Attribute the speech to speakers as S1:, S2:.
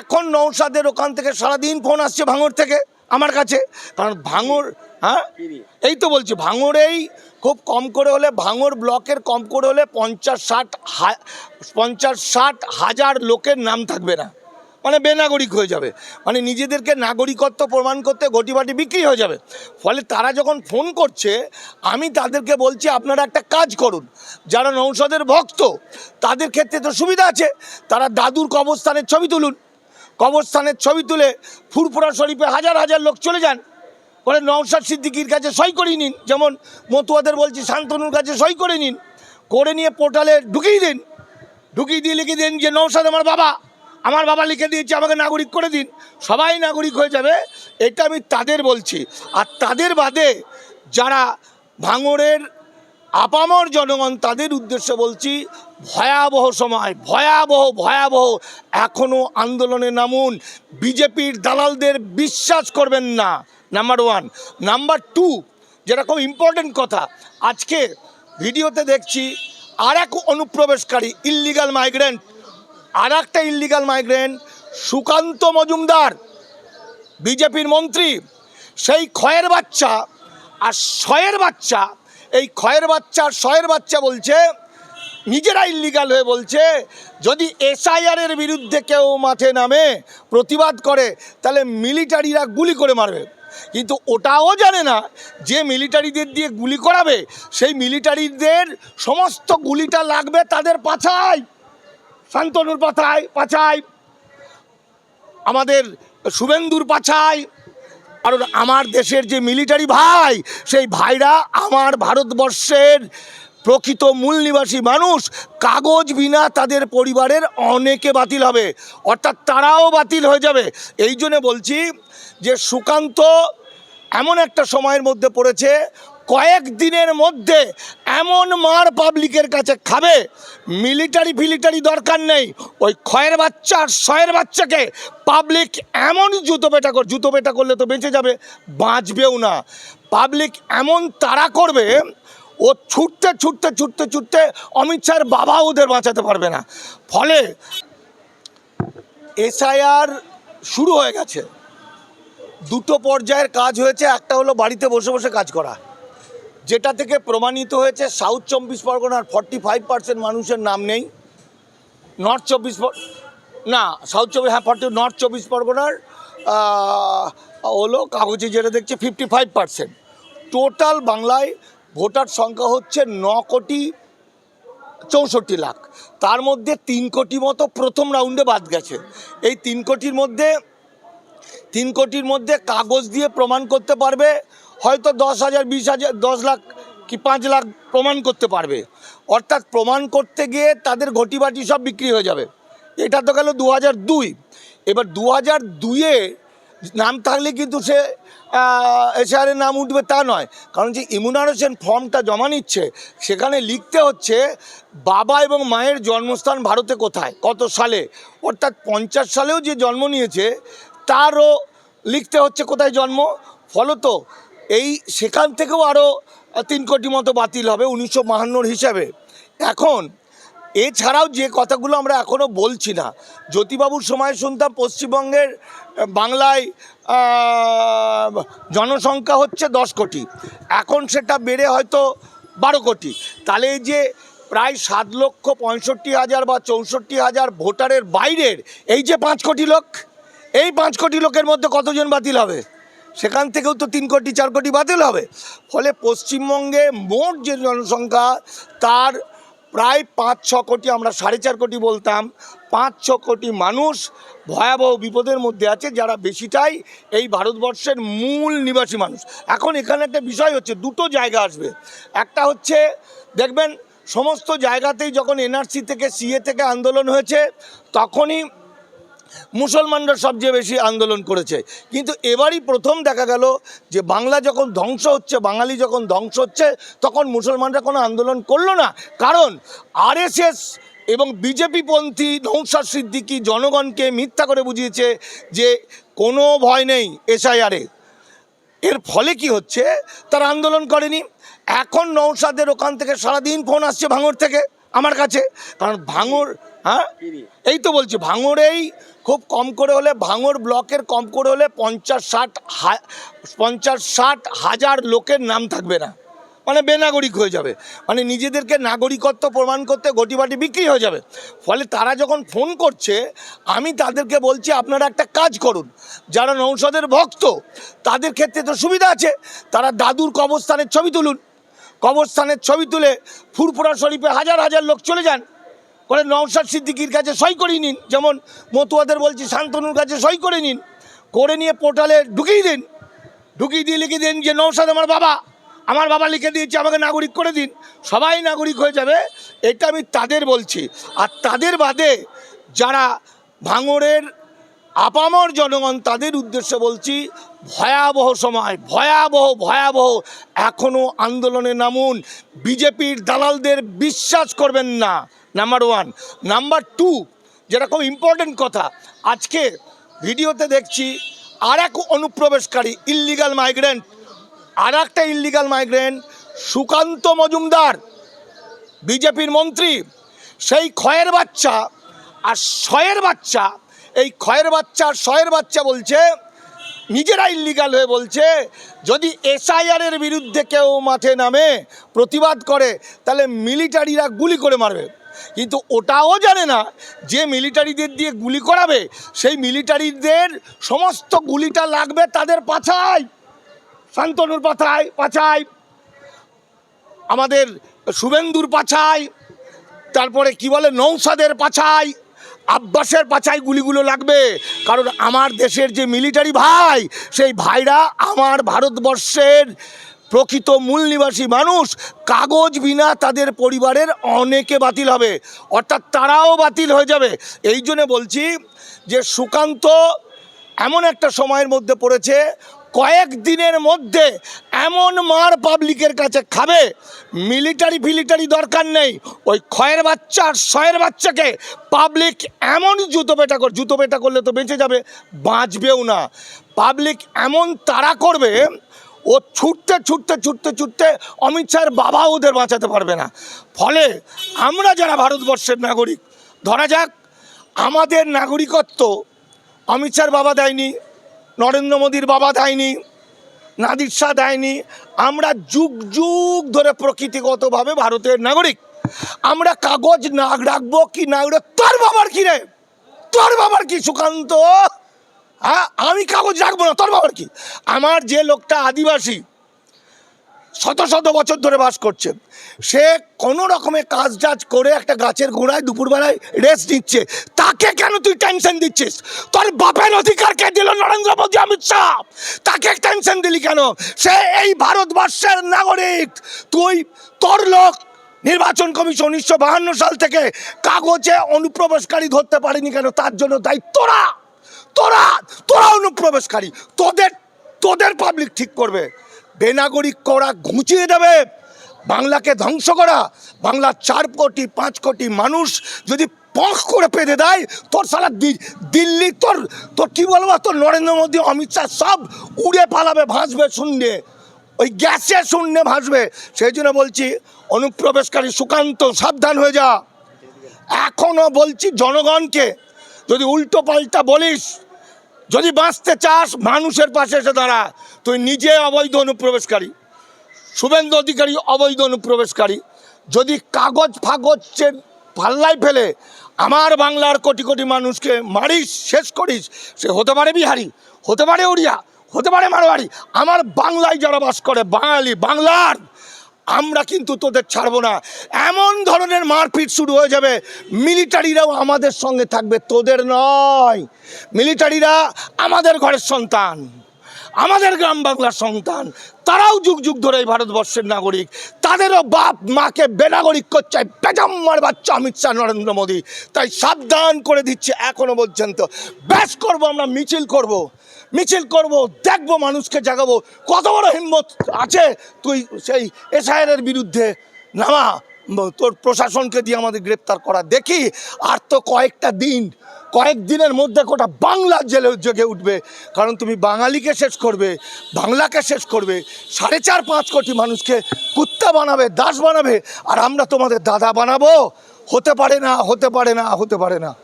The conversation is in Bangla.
S1: এখন নৌসাদের ওখান থেকে সারাদিন ফোন আসছে ভাঙর থেকে আমার কাছে। কারণ ভাঙর হ্যাঁ? এই তো বলছি, ভাঙরেই খুব কম করে হলে, ভাঙর ব্লকের কম করে হলে পঞ্চাশ ষাট পঞ্চাশ ষাট হাজার লোকের নাম থাকবে না। মানে বেনাগরিক হয়ে যাবে। মানে নিজেদেরকে নাগরিকত্ব প্রমাণ করতে গটিবাটি বিক্রি হয়ে যাবে। ফলে তারা যখন ফোন করছে, আমি তাদেরকে বলছি, আপনারা একটা কাজ করুন। যারা নৌসদের ভক্ত, তাদের ক্ষেত্রে তো সুবিধা আছে। তারা দাদুর কবরস্থানের ছবি তুলুন। কবরস্থানের ছবি তুলে ফুরফুরা শরীফে হাজার হাজার লোক চলে যান। করে নৌসাদ সিদ্দিকির কাছে সই করিয়ে নিন। যেমন মতুয়াদের বলছি, শান্তনুর কাছে সই করে নিন। করে নিয়ে পোর্টালে ঢুকিয়ে দিন। ঢুকিয়ে দিয়ে লিখে দিন যে নৌসাদ আমার বাবা। আমার বাবা লিখে দিয়েছে, আমাকে নাগরিক করে দিন। সবাই নাগরিক হয়ে যাবে। এটা আমি তাদের বলছি। আর তাদের বাদে যারা ভাঙড়ের আপামর জনগণ তাদের উদ্দেশ্যে বলছি, ভয়াবহ সময়, ভয়াবহ ভয়াবহ এখনও আন্দোলনে নামুন। বিজেপির দালালদের বিশ্বাস করবেন না নাম্বার ওয়ান নাম্বার টু খুব ইম্পর্টেন্ট কথা, আজকে ভিডিওতে দেখছি আর এক অনুপ্রবেশকারী ইল্লিগাল মাইগ্রেন্ট আর একটা ইল্লিগাল মাইগ্রেন্ট সুকান্ত মজুমদার, বিজেপির মন্ত্রী। সেই ক্ষয়ের বাচ্চা আর শয়ের বাচ্চা এই ক্ষয়ের বাচ্চা আর শয়ের বাচ্চা বলছে নিজেরা ইল্লিগাল হয়ে বলছে, যদি এসআইআরের বিরুদ্ধে কেউ মাঠে নামে, প্রতিবাদ করে, তাহলে মিলিটারিরা গুলি করে মারবে। কিন্তু ওটাও জানে না যে মিলিটারিদের দিয়ে গুলি করাবে, সেই মিলিটারিদের সমস্ত গুলিটা লাগবে তাদের পাছায়। শান্তনুর পাছায় পাছায়। আমাদের শুভেন্দুর পাছায়। কারণ আমার দেশের যে মিলিটারি ভাই, সেই ভাইরা আমার ভারতবর্ষের প্রকৃত মূল নিবাসী মানুষ, কাগজ বিনা তাদের পরিবারের অনেকে বাতিল হবে। অর্থাৎ তারাও বাতিল হয়ে যাবে। এই জন্য বলছি যে সুকান্ত এমন একটা সময়ের মধ্যে পড়েছে কয়েক দিনের মধ্যে এমন মার পাবলিকের কাছে খাবে। মিলিটারি ফিলিটারি দরকার নেই। ওই ক্ষয়ের বাচ্চা আর শয়ের বাচ্চাকে পাবলিক এমন জুতো পেটা কর জুতো পেটা করলে তো বেঁচে যাবে, বাঁচবেও না। পাবলিক এমন তাড়া করবে, ও ছুটতে ছুটতে ছুটতে ছুটতে অমিত শাহের বাবা ওদের বাঁচাতে পারবে না। ফলে এসআইআর শুরু হয়ে গেছে। দুটো পর্যায়ের কাজ হয়েছে, একটা হলো বাড়িতে বসে বসে কাজ করা। যেটা থেকে প্রমাণিত হয়েছে সাউথ চব্বিশ পরগনার ফর্টি ফাইভ পার্সেন্ট মানুষের নাম নেই। নর্থ চব্বিশ না সাউথ চব্বিশ হ্যাঁ ফর্টি নর্থ চব্বিশ পরগনার হলো কাগজে যেটা দেখছে ফিফটি ফাইভ পার্সেন্ট টোটাল বাংলায় ভোটার সংখ্যা হচ্ছে ন কোটি চৌষট্টি লাখ। তার মধ্যে তিন কোটি মতো প্রথম রাউন্ডে বাদ গেছে। এই তিন কোটির মধ্যে, তিন কোটির মধ্যে কাগজ দিয়ে প্রমাণ করতে পারবে হয়তো দশ হাজার, বিশ হাজার, দশ লাখ কি পাঁচ লাখ প্রমাণ করতে পারবে। অর্থাৎ প্রমাণ করতে গিয়ে তাদের ঘটিবাটি সব বিক্রি হয়ে যাবে। এটা তো গেল দু হাজার দুই। এবার দু হাজার দুইয়ে নাম থাকলে কিন্তু সে এসআরের নাম উঠবে তা নয়। কারণ যে ইমিউনারেশন ফর্মটা জমা নিচ্ছে, সেখানে লিখতে হচ্ছে, বাবা এবং মায়ের জন্মস্থান ভারতে কোথায়? কত সালে? অর্থাৎ পঞ্চাশ সালেও যে জন্ম নিয়েছে, তারও লিখতে হচ্ছে কোথায় জন্ম? ফলত এই সেখান থেকেও আরও তিন কোটি মতো বাতিল হবে উনিশশো বাহান্নর হিসাবে। এখন এছাড়াও যে কথাগুলো আমরা এখনও বলছি না, জ্যোতিবাবুর সময় শুনতাম পশ্চিমবঙ্গের বাংলায় জনসংখ্যা হচ্ছে দশ কোটি। এখন সেটা বেড়ে হয়তো বারো কোটি। তাহলে এই যে প্রায় সাত লক্ষ পঁয়ষট্টি হাজার বা চৌষট্টি হাজার ভোটারের বাইরের এই যে পাঁচ কোটি লোক, এই পাঁচ কোটি লোকের মধ্যে কতজন বাতিল হবে? সেখান থেকেও তো তিন কোটি, চার কোটি বাতিল হবে। ফলে পশ্চিমবঙ্গে মোট যে জনসংখ্যা, তার প্রায় পাঁচ, ছ কোটি, আমরা সাড়ে চার কোটি বলতাম, পাঁচ, ছ কোটি মানুষ ভয়াবহ বিপদের মধ্যে আছে, যারা বেশিটাই এই ভারতবর্ষের মূল নিবাসী মানুষ। এখন এখানে একটা বিষয় হচ্ছে, দুটো জায়গা আসবে। একটা হচ্ছে, দেখবেন, সমস্ত জায়গাতেই যখন এনআরসি থেকে, সিএ থেকে আন্দোলন হয়েছে, তখনই মুসলমানরা সবচেয়ে বেশি আন্দোলন করেছে। কিন্তু এবারই প্রথম দেখা গেল যে বাংলা যখন ধ্বংস হচ্ছে, বাঙালি যখন ধ্বংস হচ্ছে, তখন মুসলমানরা কোনো আন্দোলন করল না। কারণ আরএসএস এবং বিজেপিপন্থী নৌসাদ সিদ্দিকি জনগণকে মিথ্যা করে বুঝিয়েছে যে কোনো ভয় নেই এসআইআরে। এর ফলে কি হচ্ছে? তারা আন্দোলন করেনি। এখন নৌসাদের ওখান থেকে সারাদিন ফোন আসছে ভাঙর থেকে, আমার কাছে। কারণ ভাঙর হ্যাঁ? এই তো বলছি ভাঙরেই খুব কম করে হলে, ভাঙর ব্লকের কম করে হলে পঞ্চাশ ষাট পঞ্চাশ ষাট হাজার লোকের নাম থাকবে না। মানে বেনাগরিক হয়ে যাবে। মানে নিজেদেরকে নাগরিকত্ব প্রমাণ করতে গটিবাটি বিক্রি হয়ে যাবে। ফলে তারা যখন ফোন করছে, আমি তাদেরকে বলছি, আপনারা একটা কাজ করুন। যারা নৌসদের ভক্ত, তাদের ক্ষেত্রে তো সুবিধা আছে। তারা দাদুর কবরস্থানের ছবি তুলুন। কবরস্থানের ছবি তুলে ফুরফুরা শরীফে হাজার হাজার লোক চলে যান। করে নওশাদ সিদ্দিকির কাছে সই করে নিন। যেমন মতুয়াদের বলছি, শান্তনুর কাছে সই করে নিন। করে নিয়ে পোর্টালে ঢুকিয়ে দিন। ঢুকিয়ে দিয়ে লিখে দিন যে নৌসাদ আমার বাবা। আমার বাবা লিখে দিয়েছে, আমাকে নাগরিক করে দিন। সবাই নাগরিক হয়ে যাবে, এটা আমি তাদের বলছি। আর তাদের বাদে যারা ভাঙড়ের আপামর জনগণ, তাদের উদ্দেশ্যে বলছি, ভয়াবহ সময়, ভয়াবহ ভয়াবহ এখনও আন্দোলনে নামুন। বিজেপির দালালদের বিশ্বাস করবেন না। নাম্বার ওয়ান নাম্বার টু যেটা খুব ইম্পর্টেন্ট কথা, আজকে ভিডিওতে দেখছি আর এক অনুপ্রবেশকারী ইল্লিগাল মাইগ্রেন্ট আর একটা ইল্লিগাল মাইগ্রেন্ট সুকান্ত মজুমদার, বিজেপির মন্ত্রী। সেই ক্ষয়ের বাচ্চা, আর শয়ের বাচ্চা, এই ক্ষয়ের বাচ্চা আর শয়ের বাচ্চা বলছে, নিজেরা ইল্লিগাল হয়ে বলছে, যদি এসআইআরের বিরুদ্ধে কেউ মাঠে নামে, প্রতিবাদ করে, তাহলে মিলিটারিরা গুলি করে মারবে। কিন্তু ওটাও জানে না যে মিলিটারিদের দিয়ে গুলি করাবে, সেই মিলিটারিদের সমস্ত গুলিটা লাগবে তাদের পাছায়। শান্তনুর পাছায় পাছায়। আমাদের শুভেন্দুর পাছায়, তারপরে কি বলে, নৌসাদের পাছায়, আব্বাসের পাছায় গুলিগুলো লাগবে। কারণ আমার দেশের যে মিলিটারি ভাই, সেই ভাইরা আমার ভারতবর্ষের প্রকৃত মূল নিবাসী মানুষ কাগজ বিনা তাদের পরিবারের অনেকে বাতিল হবে। অর্থাৎ তারাও বাতিল হয়ে যাবে। এই জন্য বলছি যে সুকান্ত এমন একটা সময়ের মধ্যে পড়েছে, কয়েক দিনের মধ্যে এমন মার পাবলিকের কাছে খাবে, মিলিটারি ফিলিটারি দরকার নেই। ওই ক্ষয়ের বাচ্চা আর শয়ের বাচ্চাকে পাবলিক এমন জুতো পেটা কর, জুতো পেটা করলে তো বেঁচে যাবে, বাঁচবেও না। পাবলিক এমন তাড়া করবে ও ছুটতে ছুটতে ছুটতে ছুটতে অমিত শাহের বাবা ওদের বাঁচাতে পারবে না। ফলে আমরা যারা ভারতবর্ষের নাগরিক, ধরা যাক আমাদের নাগরিকত্ব অমিত শাহর বাবা দেয়নি, নরেন্দ্র মোদীর বাবা দেয়নি, নাদির শাহ দেয়নি, আমরা যুগ যুগ ধরে প্রকৃতিগতভাবে ভারতের নাগরিক। আমরা কাগজ না রাখব কি না রাখব? তোর বাবার কি রে? তোর বাবার কি সুকান্ত? আমি কাগজ রাখব না, তোর বাবার কি? আমার যে লোকটা আদিবাসী, শত শত বছর ধরে বাস করছে, সে কোনো রকমে কাজ টাজ করে একটা গাছের গোড়ায় দুপুরবেলায় রেস্ট নিচ্ছে, তাকে কেন তুই টেনশন দিচ্ছিস? তোর বাপের অধিকার কে দিল নরেন্দ্র মোদী, অমিত শাহ? তাকে টেনশন দিলি কেন? সে এই ভারতবর্ষের নাগরিক। তুই, তোর লোক নির্বাচন কমিশন উনিশশো সাল থেকে কাগজে অনুপ্রবেশকারী ধরতে পারেনি কেন? তার জন্য দায়ী তোরা তোরা অনুপ্রবেশকারী। তোদের তোদের পাবলিক ঠিক করবে। বেনাগরিক করা ঘুঁচিয়ে দেবে। বাংলাকে ধ্বংস করা। বাংলার চার কোটি, পাঁচ কোটি মানুষ যদি পখ করে পেতে দেয়, তোর সারা দিল্লি তোর তোর কী বলব? তোর নরেন্দ্র মোদী, অমিত শাহ সব উড়ে পালাবে, ভাসবে শূন্যে। ওই গ্যাসে শূন্যে ভাসবে। সেই জন্য বলছি, অনুপ্রবেশকারী সুকান্ত, সাবধান হয়ে যা। এখনও বলছি জনগণকে, যদি উল্টো পাল্টা বলিস যদি বাঁচতে চাস, মানুষের পাশে এসে দাঁড়া। তুই নিজে অবৈধ অনুপ্রবেশকারী। শুভেন্দু অধিকারী অবৈধ অনুপ্রবেশকারী। যদি কাগজ ফাগজের পাল্লায় ফেলে আমার বাংলার কোটি কোটি মানুষকে মারিস, শেষ করিস, সে হতে পারে বিহারি, হতে পারে উড়িয়া হতে পারে মারোয়ারি। আমার বাংলায় যারা বাস করে, বাঙালি, বাংলার। আমরা কিন্তু তোদের ছাড়বো না। এমন ধরনের মারপিট শুরু হয়ে যাবে, মিলিটারিরাও আমাদের সঙ্গে থাকবে, তোদের নয়। মিলিটারিরা আমাদের ঘরের সন্তান, আমাদের গ্রাম বাংলার সন্তান, তারাও যুগ যুগ ধরে এই ভারতবর্ষের নাগরিক। তাদেরও বাপ, মাকে বেনাগরিক করছে পেজাম্মার বাচ্চা অমিত শাহ, নরেন্দ্র মোদী। তাই সাবধান করে দিচ্ছে এখনও পর্যন্ত। ব্যাস করব আমরা, মিছিল করব। মিছিল করব, দেখব, মানুষকে জাগাবো। কত বড় হিম্মত আছে? তুই সেই এসআইআরের বিরুদ্ধে নামা। তোর প্রশাসনকে দিয়ে আমাদের গ্রেপ্তার করা। দেখি, আর তো কয়েকটা দিন, কয়েক দিনের মধ্যে গোটা বাংলা জেলে জেগে উঠবে। কারণ তুমি বাঙালিকে শেষ করবে, বাংলাকে শেষ করবে। সাড়ে চার, পাঁচ কোটি মানুষকে কুত্তা বানাবে, দাস বানাবে, আর আমরা তোমাদের দাদা বানাবো। হতে পারে না, হতে পারে না, হতে পারে না।